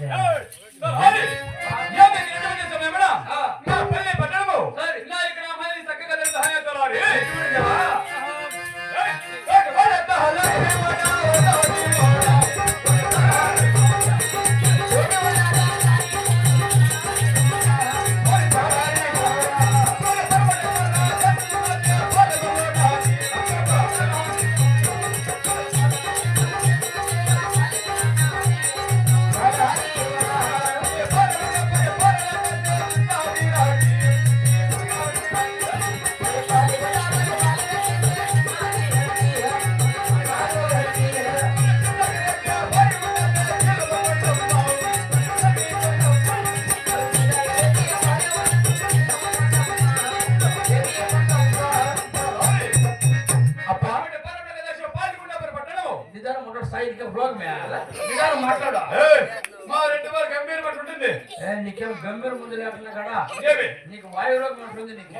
Ja, ja. మాట్లాడు? మా రెండు వారు గంభీర పట్టు ఉంటుంది ఏ నీకేం గంభీర ముందు లేకుండా కదా నీకు వాయు రోగం ఉంటుంది నీకు.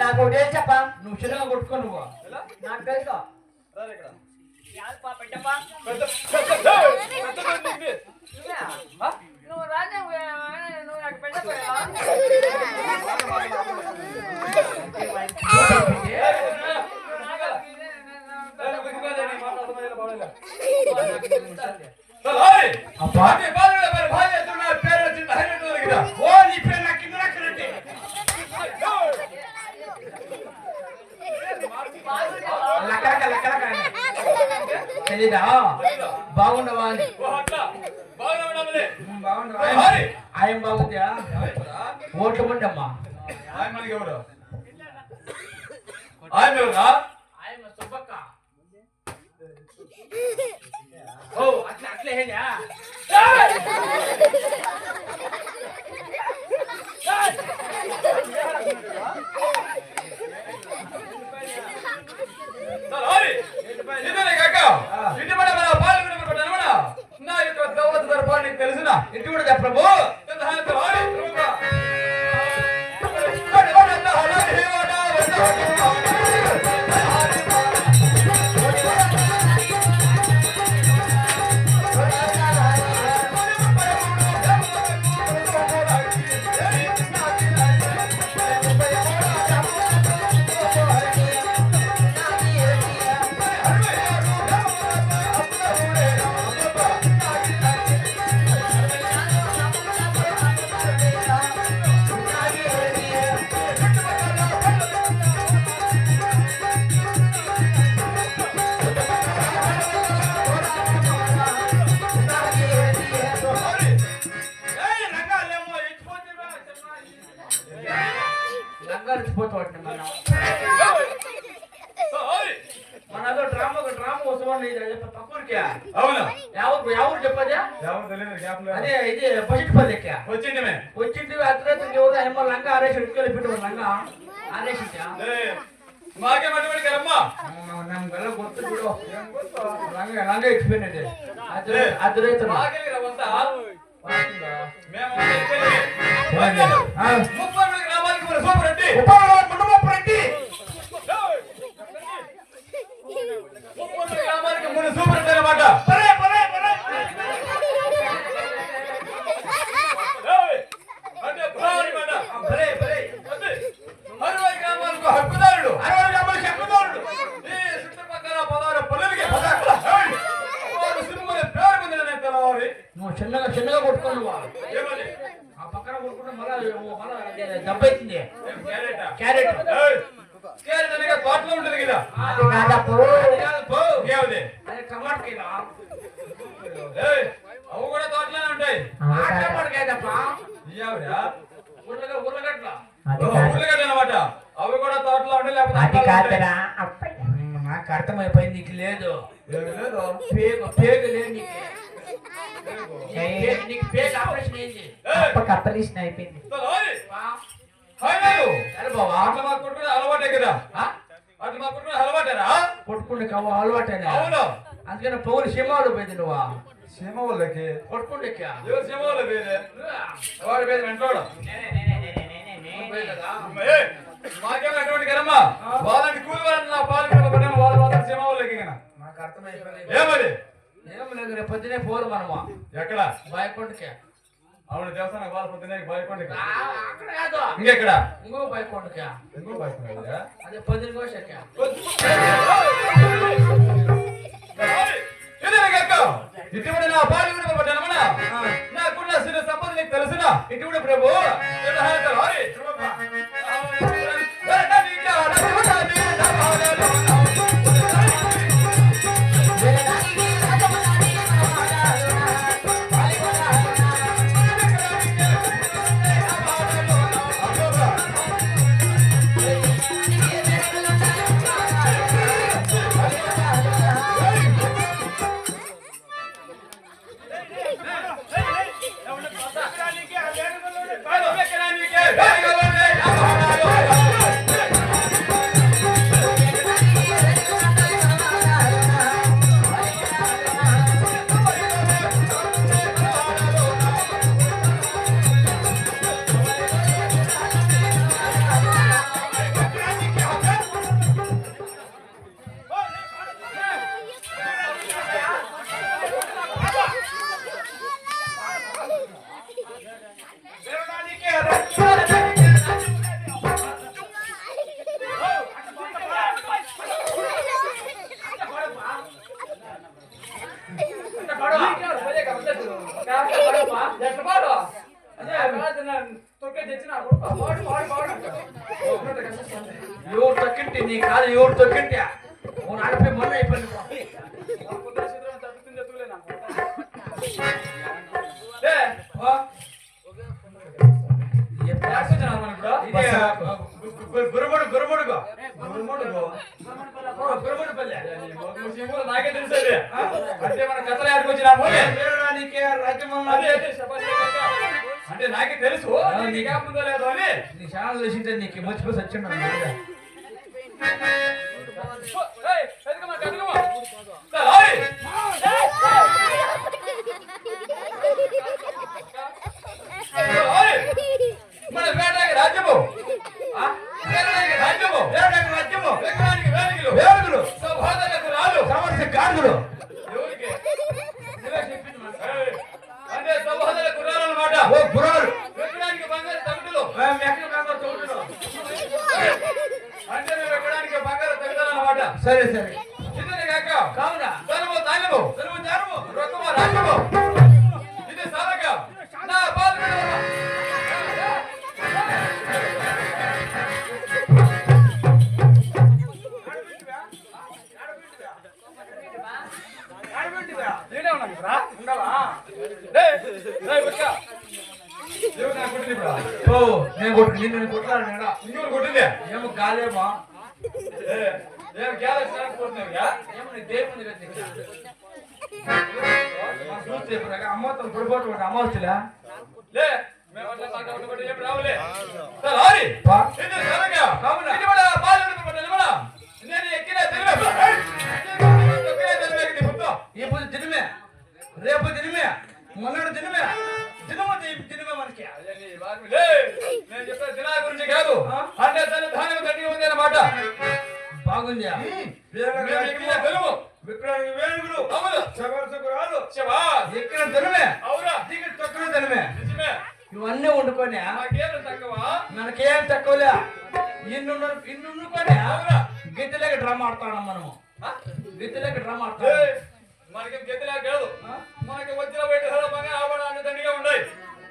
నాకు ఒకటే చెప్పా? నువ్వు చిన్నగా కొట్టుకో నువ్వు. నాకు తెలుసు. నువ్వే? రాజా నువ్వు నాకు పెట్టప్పా. హరి అబ్బా అదే బాలుల పరి బాలేస్తున్నా పేరు చిన్న హరి దొరికిరా ఓ నీ పేరు నాకు కింద రాకరండి లక్కలక లక్కలక తెలీదా బాగుండవా అని ఓ అట్లా బాగా ఉండమలే ఉమ్, బాగుండవా హరి ఆయన బాగుందా ఓట్లు ఉండమ్మా ఆయన మనకి ఎవరు ఆయన ఎవరా ఆయన సుబ్బక్క ఓ అట్లా అట్లే హేగా హరి ఇదే కాక ఇంటి Thank you. వచ్చింది వచ్చింది అర్ధరాత్రికి ఎవరు అమ్మ లంగ ఆరేసి ఇటుకలు పెట్టు లంగ ఆరేసించా మాకే మట్టుబడి కదమ్మా ನಮ್ಗೆಲ್ಲ ಗೊತ್ತು ಬಿಡು ಹಂಗೆ ಹಂಗೆ ಇಟ್ಬಿಟ್ಟಿದೆ ಅದ್ರ ಅದ್ರ మాకే రవంతా అన్నమాట. అవి కూడా తోటలో ఉంటాయి. లేకపోతే. నాకు అర్థమైపోయింది నీకు లేదు. పేగు పేగు లేదు నీకు. పేగు- నీకు పేగు ఆపరేషన్ అయింది. ఆపరేషన్ అయిపోయింది. అట్లా మా కొట్టుకునే అలవాటే కదా? అట్లా మా కొట్టుకునే అలవాటేనా? అవును. అందుకని పౌరు సినిమాలు పోయింది నువ్వు. సీమ వాళ్ళకి. కొట్టుకుంటే సీమ వాళ్ళ బయకొండకి అవును దేవస్థానం వాళ్ళ పొద్దునే బయటకొండకి అక్కడ కాదు. ఇంకెక్కడ? ఇంకో బయకొండకి ఇంకో బయటకొండకి అదే పొద్దున కోసకి. ఇటువంటి నా పాలు కూడా పడ్డానమ్మా. నాకున్న సిరి సంపద నీకు తెలుసునా? ఇటువంటి ప్రభు గురుముడు గురుముడుగో నాకే తెలుసది అంటే మన కథలు ఆడుకొచ్చినాము అంటే నాకే తెలుసు నీకే ముందో లేదో అని నీ ఛానల్ వేసింటే నీకు మర్చిపోయి సచ్చిన నేను కొట్టు నిన్ను నేను కొట్టాను నేడా ఇంకోటి కొట్టింది ఏమో గాలేమో ఏ, ఏం గ్యాలక్సీ నాకు కొడుతున్నావుగా? ఏమో నీ దేవుని కదా నీకు. మనం చూస్తే ఇప్పుడు అమ్మతో పొడిపోటు అమ్మవచ్చులే లే, మేము అట్లా మాట కొట్టుకుంటే ఏం రావులే. సరే, ఆరి. పా. ఇది సాలక. కావునా? ఇది కూడా పాలు వినపడ్డా, నిలబడా. నేను ఎక్కిన తెలివే. ఏయ్, నేను తొక్కిన తెలివే నీ ది- దినమే మనకి. నేను చెప్పే దినాల గురించి కాదు. అంటే తన ధాన్యం గట్టిగా ఉంది అన్నమాట బాగుంది తెలుగు. అవును. సగరసగురాలు శబాస్. ఎక్కిన దినమే అవునా దిగిన తొక్కిన దినమే నిజమే. ఇవన్నీ వండుకొని తక్కువ? మనకేం తక్కువలే. ఇన్ను ఇన్ను వండుకొని అవునా గిద్దెలేక డ్రమ్ ఆడతాం మనము? గిద్దెలేక డ్రమ్ ఆడతాం మనకి గతిలా కాదు. మనకి వచ్చిన బయట సరళంగా ఆవడానికి దండిగా ఉన్నాయి.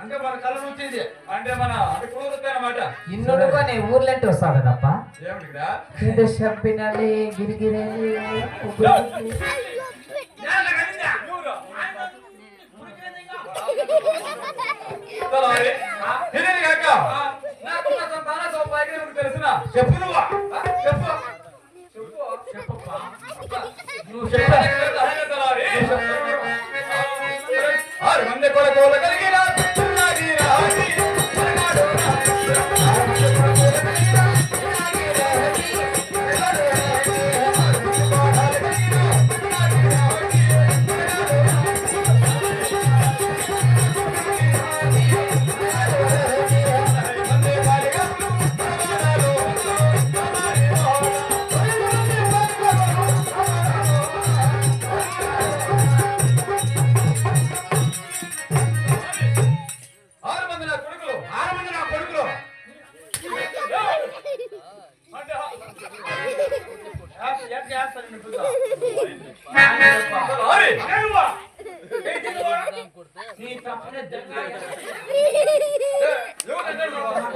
అంటే మన కళ్ళ నుంచి అంటే మన అంటే కుదురుతాయి అన్నమాట. ఇన్నుడుకొని ఊర్లంటే వస్తాడు తప్ప ఏమిటిరా ఇది చంపినది గిరిగిరి తలారి ఇది కాక. నాకు నా సంతాన సౌభాగ్యం తెలుసునా. చెప్పు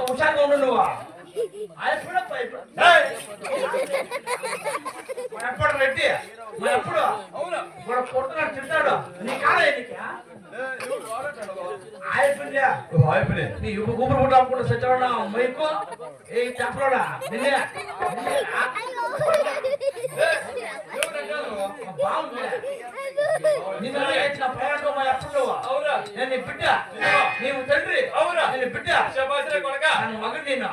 హుషారుగా ఉండు నువ్వా ఎప్పుడు రెడ్డి ఎప్పుడు అవును మన కొడుతున్నాడు తింటాడు నీ కాలే నీ ఇప్పుడు గుబురు గుడ్డ అమ్ముకుంటూ సచ్చావన్నా మైకు ఏ చెప్పడా నిన్నే బాగుంది నిన్ను నేర్చిన ప్రయాణం మా అప్పుడువా అవురా. నేను బిడ్డ. నీవు తండ్రి. అవురా. నేను బిడ్డ. శబాశ్రే కొడక. నన్ను మగడు నేను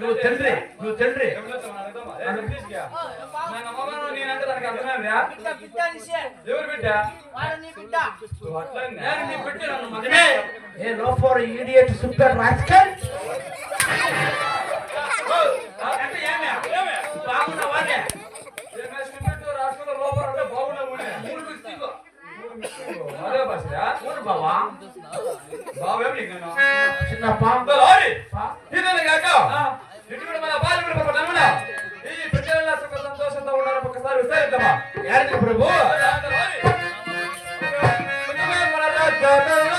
నువ్వు తండ్రి. నువ్వు తండ్రి. నేనంటే లారీ హీరోలు కాక ఇటు కూడా మన బాలీవుడ్ పక్క నమ్మున. ఈ ప్రజల సుఖ సంతోషంతో ఉన్నారు ఒక్కసారి విస్తరిద్దామా? యారికి ప్రభు? మన రాజ్యాంగంలో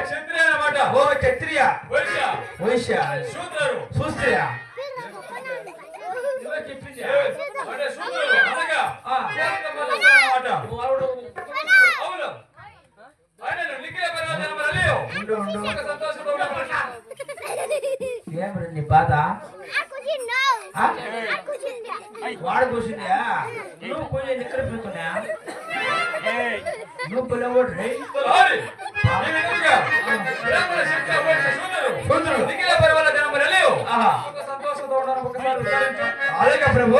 క్షత్రియ అన్నమాట. ఓ క్షత్రియ. వైశ్య శూద్రుడు. శూస్త్రియ వాడు కూర్చుందా నువ్వు కొంచెం నిక్కర పెడుతున్నా నువ్వు పిల్లవాడు రే. సంతోషంతో ప్రభు.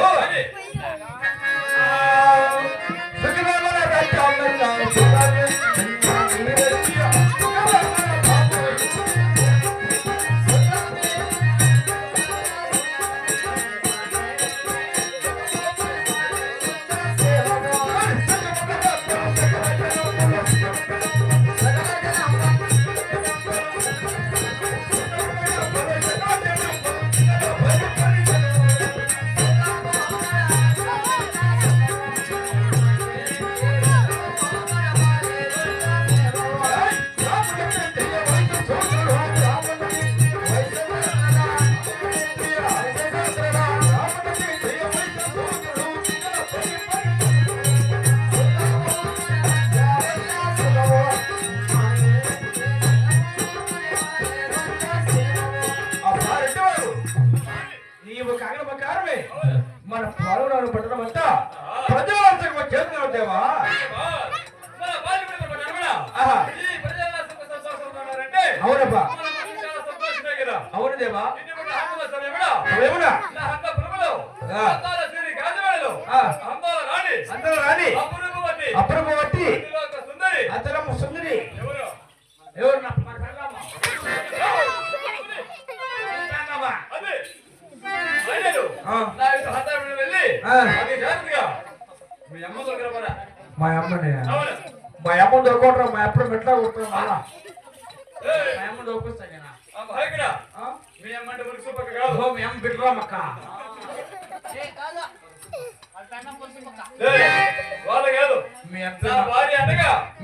అందాల రాణి. అందాల రాణి.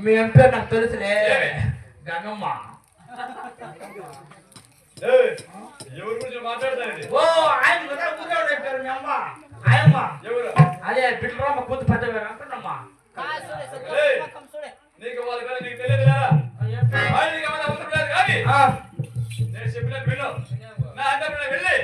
మీ ఎం పేరు నాకు తెలుసులే గంగమ్మ ఎవరు గురించి మాట్లాడతానండి ఓ ఆయన కూర్చోడు పేరు మీ అమ్మ ఆయమ్మ ఎవరు అదే పిల్లరమ్మ కూతు పెద్ద పేరు అంటున్నమ్మా నీకు వాళ్ళ పేరు నీకు తెలియదు కదా ఆయన నీకు ఏమైనా అవసరం లేదు కానీ నేను చెప్పిన పిల్లలు నా అంటే వెళ్ళి